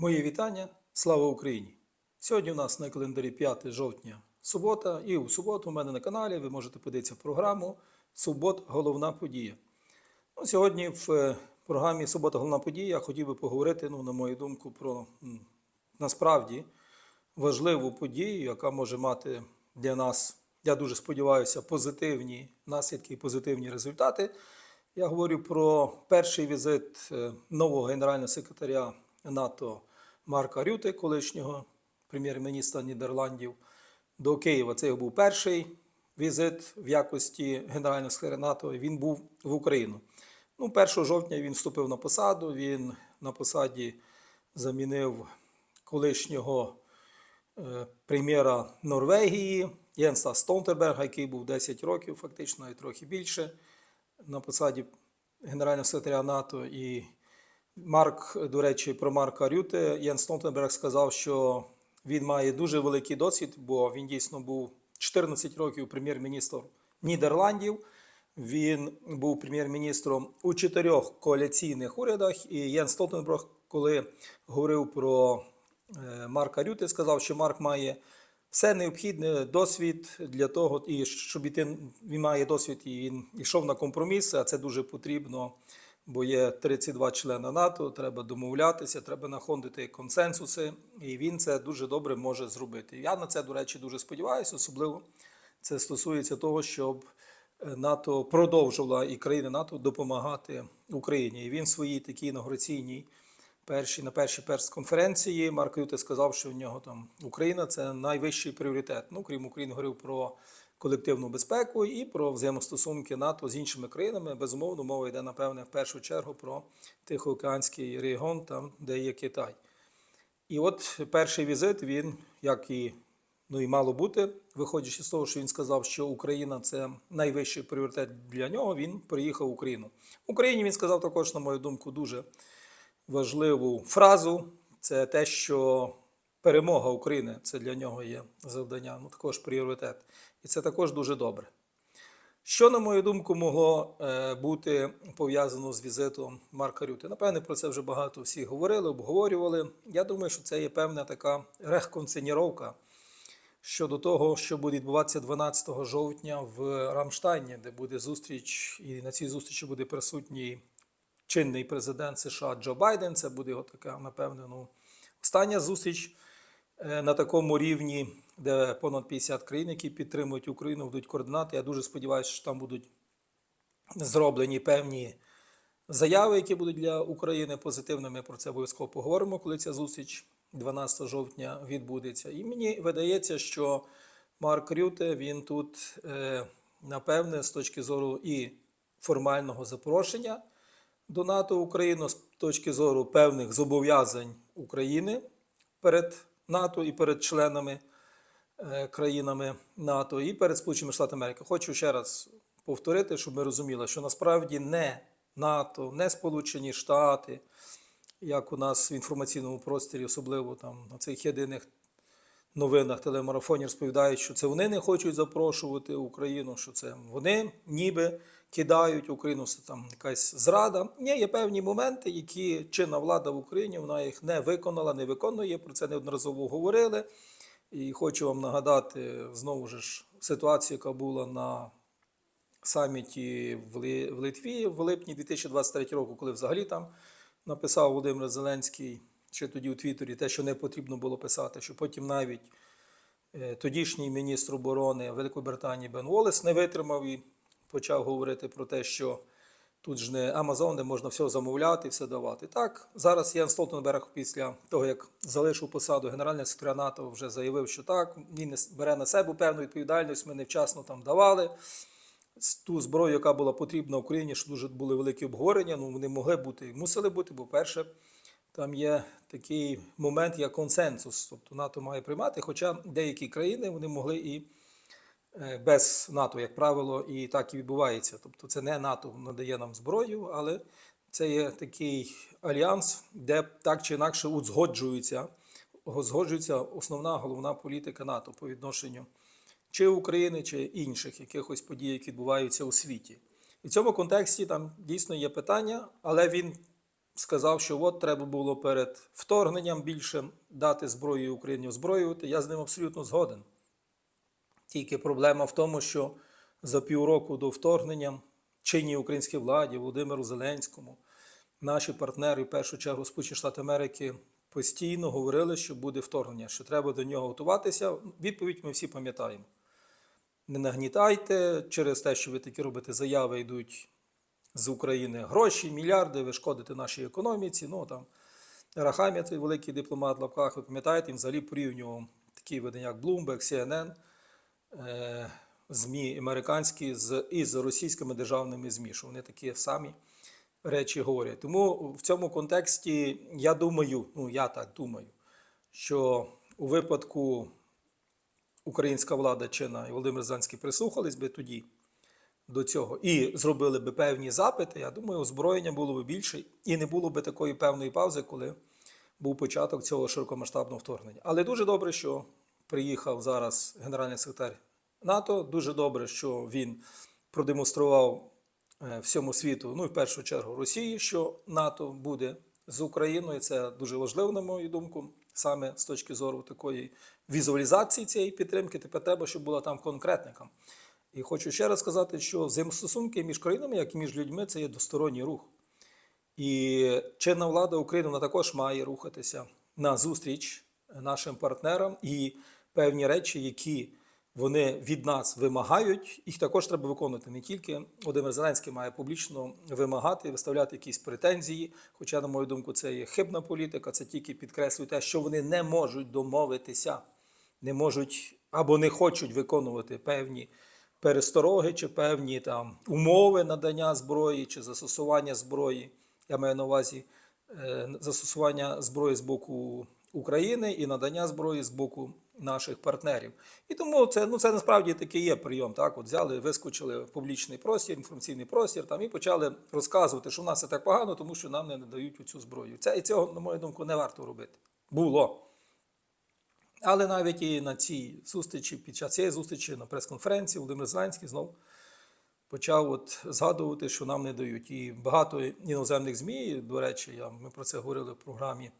Мої вітання. Слава Україні! Сьогодні у нас на календарі 5 жовтня субота, і у суботу у мене на каналі ви можете подивитися програму Субот Головна подія. Ну, сьогодні в е, програмі Субота Головна подія я хотів би поговорити, ну, на мою думку, про насправді важливу подію, яка може мати для нас, я дуже сподіваюся, позитивні наслідки і позитивні результати. Я говорю про перший візит е, нового генерального секретаря НАТО Марка Рюте, колишнього прем'єр-міністра Нідерландів, до Києва. Це його був перший візит в якості генерального секретаря НАТО. Він був в Україну. Ну, 1 жовтня він вступив на посаду. Він на посаді замінив колишнього е, прем'єра Норвегії Єнса Столтенберга, який був 10 років, фактично, і трохи більше на посаді генерального секретаря НАТО. І Марк, до речі, про Марка Рюте, Єн Столтенберг сказав, що він має дуже великий досвід, бо він дійсно був 14 років прем'єр-міністром Нідерландів. Він був прем'єр-міністром у чотирьох коаліційних урядах. І Єн Столтенберг, коли говорив про е, Марка Рюте, сказав, що Марк має все необхідне досвід для того, і щоб іти, він має досвід і він йшов на компроміси, а це дуже потрібно, бо є 32 члени НАТО, треба домовлятися, треба знаходити консенсуси, і він це дуже добре може зробити. Я на це, до речі, дуже сподіваюся, особливо це стосується того, щоб е, НАТО продовжувала і країни НАТО допомагати Україні. І він в своїй такій інаугураційній першій на першій прес-конференції Марк Рюте сказав, що в нього там Україна це найвищий пріоритет. Ну, крім України, говорив про колективну безпеку і про взаємостосунки НАТО з іншими країнами. Безумовно, мова йде, напевне, в першу чергу про Тихоокеанський регіон, там, де є Китай. І от перший візит він, як і ну і мало бути, виходячи з того, що він сказав, що Україна це найвищий пріоритет для нього. Він приїхав в Україну. В Україні він сказав також, на мою думку, дуже важливу фразу. Це те, що перемога України це для нього є завдання, ну також пріоритет. І це також дуже добре. Що, на мою думку, могло е, бути пов'язано з візитом Марка Рюти? Напевне, про це вже багато всі говорили, обговорювали. Я думаю, що це є певна така рехконценіровка щодо того, що буде відбуватися 12 жовтня в Рамштайні, де буде зустріч, і на цій зустрічі буде присутній чинний президент США Джо Байден. Це буде його така, напевне, ну, остання зустріч на такому рівні, де понад 50 країн, які підтримують Україну, будуть координати. Я дуже сподіваюся, що там будуть зроблені певні заяви, які будуть для України позитивними. Про це обов'язково поговоримо, коли ця зустріч 12 жовтня відбудеться. І мені видається, що Марк Рюте він тут, е, напевне, з точки зору і формального запрошення до НАТО Україну з точки зору певних зобов'язань України перед НАТО і перед членами е, країнами НАТО і перед Сполученими Штатами Америки. Хочу ще раз повторити, щоб ми розуміли, що насправді не НАТО, не Сполучені Штати, як у нас в інформаційному просторі, особливо там на цих єдиних новинах телемарафоні розповідають, що це вони не хочуть запрошувати Україну, що це вони ніби кидають Україну, це там якась зрада. Ні, є певні моменти, які чинна влада в Україні вона їх не виконала, не виконує. Про це неодноразово говорили. І хочу вам нагадати знову ж ситуацію, яка була на саміті в Ли- в Литві в липні 2023 року, коли взагалі там написав Володимир Зеленський ще тоді у Твіттері те, що не потрібно було писати, що потім навіть е, тодішній міністр оборони Великої Британії Бен Уоллес не витримав і почав говорити про те, що тут ж не Амазон, де можна все замовляти, все давати. Так, зараз Ян Столтенберг після того, як залишив посаду генерального секретаря НАТО, вже заявив, що так, він бере на себе певну відповідальність, ми невчасно там давали. Ту зброю, яка була потрібна Україні, що дуже були великі обговорення. Ну вони могли бути і мусили бути, бо перше, там є такий момент, як консенсус. Тобто НАТО має приймати, хоча деякі країни вони могли і е, без НАТО, як правило, і так і відбувається. Тобто це не НАТО надає нам зброю, але це є такий альянс, де так чи інакше узгоджується, узгоджується основна головна політика НАТО по відношенню чи України, чи інших якихось подій, які відбуваються у світі. І в цьому контексті там дійсно є питання, але він сказав, що от треба було перед вторгненням більше дати зброю Україні озброювати. Я з ним абсолютно згоден. Тільки проблема в тому, що за півроку до вторгнення чинній українській владі, Володимиру Зеленському, наші партнери, в першу чергу Сполучені Штати Америки, постійно говорили, що буде вторгнення, що треба до нього готуватися. Відповідь ми всі пам'ятаємо. Не нагнітайте через те, що ви такі робите заяви, йдуть з України гроші, мільярди, ви шкодите нашій економіці. Ну там Рахамія, цей великий дипломат в лапках, ви пам'ятаєте, він взагалі порівнював такі видання, як Bloomberg, CNN, е, ЗМІ американські з, із російськими державними ЗМІ, що вони такі самі речі говорять. Тому в цьому контексті я думаю, ну я так думаю, що у випадку українська влада чинна і Володимир Зеленський прислухались би тоді до цього і зробили би певні запити, я думаю, озброєння було б більше і не було б такої певної паузи, коли був початок цього широкомасштабного вторгнення. Але дуже добре, що приїхав зараз генеральний секретар НАТО. Дуже добре, що він продемонстрував е, всьому світу, ну і в першу чергу Росії, що НАТО буде з Україною. Це дуже важливо, на мою думку, саме з точки зору такої візуалізації цієї підтримки. Тепер треба, щоб була там конкретником. І хочу ще раз сказати, що взаємостосунки між країнами, як і між людьми, це є двосторонній рух. І чинна влада України вона також має рухатися на зустріч нашим партнерам і певні речі, які вони від нас вимагають, їх також треба виконувати. Не тільки Володимир Зеленський має публічно вимагати, виставляти якісь претензії. Хоча, на мою думку, це є хибна політика, це тільки підкреслює те, що вони не можуть домовитися, не можуть або не хочуть виконувати певні перестороги чи певні там умови надання зброї чи застосування зброї. Я маю на увазі е, застосування зброї з боку України і надання зброї з боку наших партнерів. І тому це ну це насправді такий є прийом. Так, от взяли, вискочили в публічний простір, інформаційний простір там і почали розказувати, що в нас все так погано, тому що нам не надають цю зброю. Це і цього, на мою думку, не варто робити. Було. Але навіть і на цій зустрічі, під час цієї зустрічі на прес-конференції Володимир Зеленський знов почав от згадувати, що нам не дають. І багато іноземних ЗМІ, до речі, я, ми про це говорили в програмі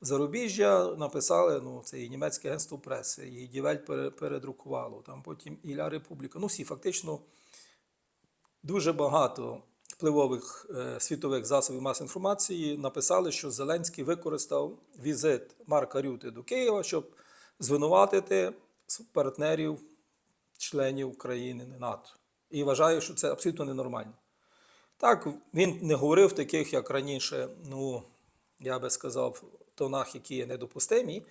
Зарубіжжя, написали, ну, це і німецьке агентство преси, і Дівель пере- передрукувало, там потім Ілля Републіка. Ну, всі фактично дуже багато впливових е, світових засобів масової інформації написали, що Зеленський використав візит Марка Рюти до Києва, щоб звинуватити партнерів, членів країни НАТО. І вважаю, що це абсолютно ненормально. Так, він не говорив таких, як раніше, ну, я би сказав, тонах, які є недопустимі.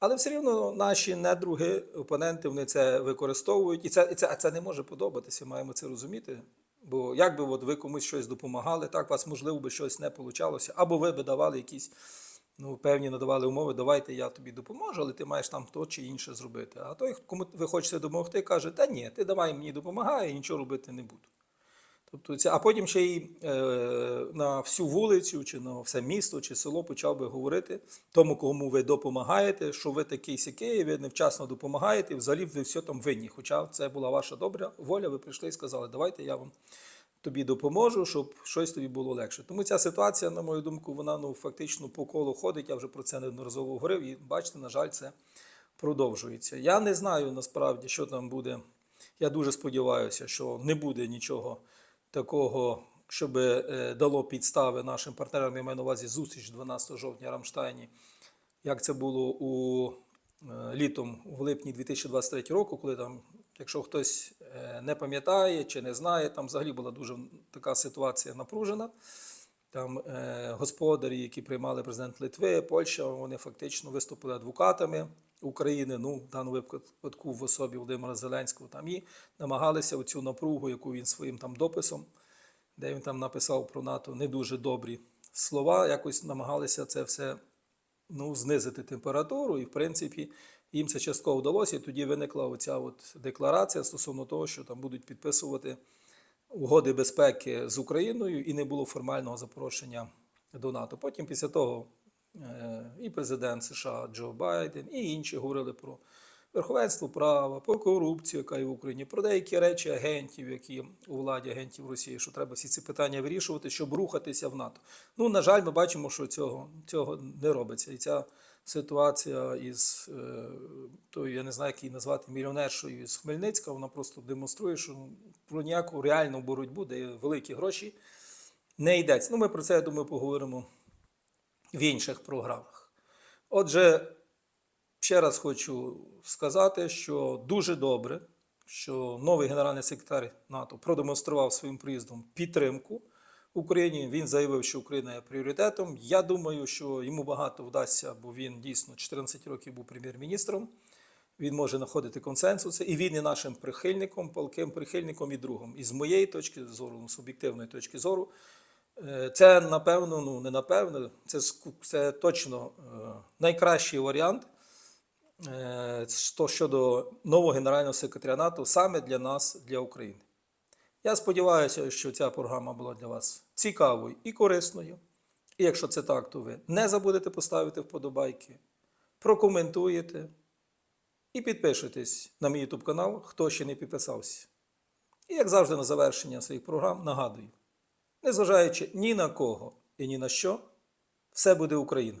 Але все рівно наші недруги, опоненти, вони це використовують. І це, і це, це не може подобатися, маємо це розуміти. Бо як би от ви комусь щось допомагали, так вас, можливо, би щось не получалося, або ви би давали якісь ну, певні надавали умови, давайте я тобі допоможу, але ти маєш там то чи інше зробити. А той, кому ви хочете допомогти, каже, та ні, ти давай мені допомагай, і нічого робити не буду. Тобто це, а потім ще й е, на всю вулицю, чи на все місто, чи село почав би говорити тому, кому ви допомагаєте, що ви такий сякий, ви невчасно допомагаєте, і взагалі ви все там винні. Хоча це була ваша добра воля, ви прийшли і сказали, давайте я вам тобі допоможу, щоб щось тобі було легше. Тому ця ситуація, на мою думку, вона ну, фактично по колу ходить. Я вже про це неодноразово говорив, і бачите, на жаль, це продовжується. Я не знаю насправді, що там буде. Я дуже сподіваюся, що не буде нічого такого, щоб е, дало підстави нашим партнерам, я маю на увазі зустріч 12 жовтня Рамштайні, як це було у е, літом в липні 2023 року, коли там, якщо хтось е, не пам'ятає чи не знає, там взагалі була дуже така ситуація напружена. Там е, господарі, які приймали президент Литви, Польща, вони фактично виступили адвокатами України, ну в даному випадку в особі Володимира Зеленського, там і намагалися оцю напругу, яку він своїм там дописом, де він там написав про НАТО не дуже добрі слова, якось намагалися це все ну, знизити температуру, і в принципі їм це частково вдалося. І тоді виникла оця от декларація стосовно того, що там будуть підписувати угоди безпеки з Україною, і не було формального запрошення до НАТО. Потім після того е, і президент США Джо Байден, і інші говорили про верховенство права, про корупцію, яка є в Україні, про деякі речі агентів, які у владі агентів Росії, що треба всі ці питання вирішувати, щоб рухатися в НАТО. Ну, на жаль, ми бачимо, що цього, цього не робиться. І ця ситуація із е, тою, я не знаю, як її назвати, мільйонершою з Хмельницька, вона просто демонструє, що про ніяку реальну боротьбу, де великі гроші, не йдеться. Ну, ми про це, я думаю, поговоримо в інших програмах. Отже, ще раз хочу сказати, що дуже добре, що новий генеральний секретар НАТО продемонстрував своїм приїздом підтримку Україні. Він заявив, що Україна є пріоритетом. Я думаю, що йому багато вдасться, бо він дійсно 14 років був прем'єр-міністром. Він може знаходити консенсуси, і він є нашим прихильником, палким прихильником і другом. І з моєї точки зору, ну, суб'єктивної точки зору, Е, Це напевно, ну не напевно, це, це точно е, найкращий варіант е, щодо нового генерального секретаря НАТО саме для нас, для України. Я сподіваюся, що ця програма була для вас цікавою і корисною. І якщо це так, то ви не забудете поставити вподобайки, прокоментуєте і підпишитесь на мій YouTube канал, хто ще не підписався. І як завжди на завершення своїх програм нагадую. Незважаючи ні на кого і ні на що, все буде Україна.